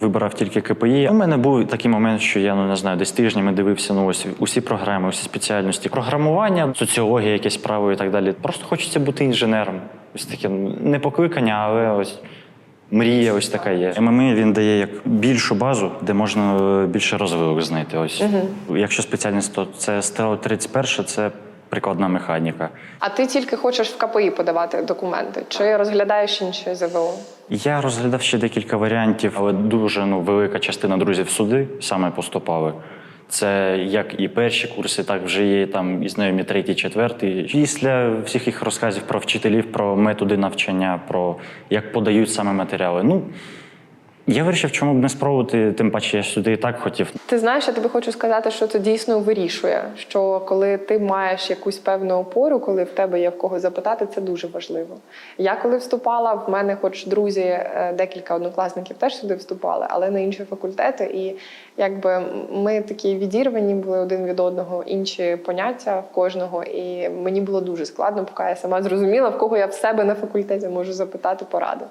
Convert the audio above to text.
Вибирав тільки КПІ. У мене був такий момент, що я ну не знаю, десь тижнями дивився ну ось усі програми, усі спеціальності, програмування, соціологія, якесь право і так далі. Просто хочеться бути інженером. Ось таке ну, не покликання, але ось мрія, ось така є. ММА він дає як більшу базу, де можна е, більше розвилок знайти. Ось якщо спеціальність, то це СТО 31, це прикладна механіка. А ти тільки хочеш в КПІ подавати документи, чи розглядаєш інші ЗВО? Я розглядав ще декілька варіантів, але дуже ну, велика частина друзів сюди саме поступали. Це як і перші курси, так вже є там і знайомі третій, четвертий. Після всіх їх розказів про вчителів, про методи навчання, про як подають саме матеріали. Ну я вирішив, чому б не спробувати, тим паче я сюди і так хотів. Ти знаєш, я тобі хочу сказати, що це дійсно вирішує. Що коли ти маєш якусь певну опору, коли в тебе є в кого запитати, це дуже важливо. Я коли вступала, в мене, хоч друзі, е, декілька однокласників теж сюди вступали, але на інші факультети. І якби ми такі відірвані були один від одного, інші поняття в кожного. І мені було дуже складно, поки я сама зрозуміла, в кого я в себе на факультеті можу запитати пораду.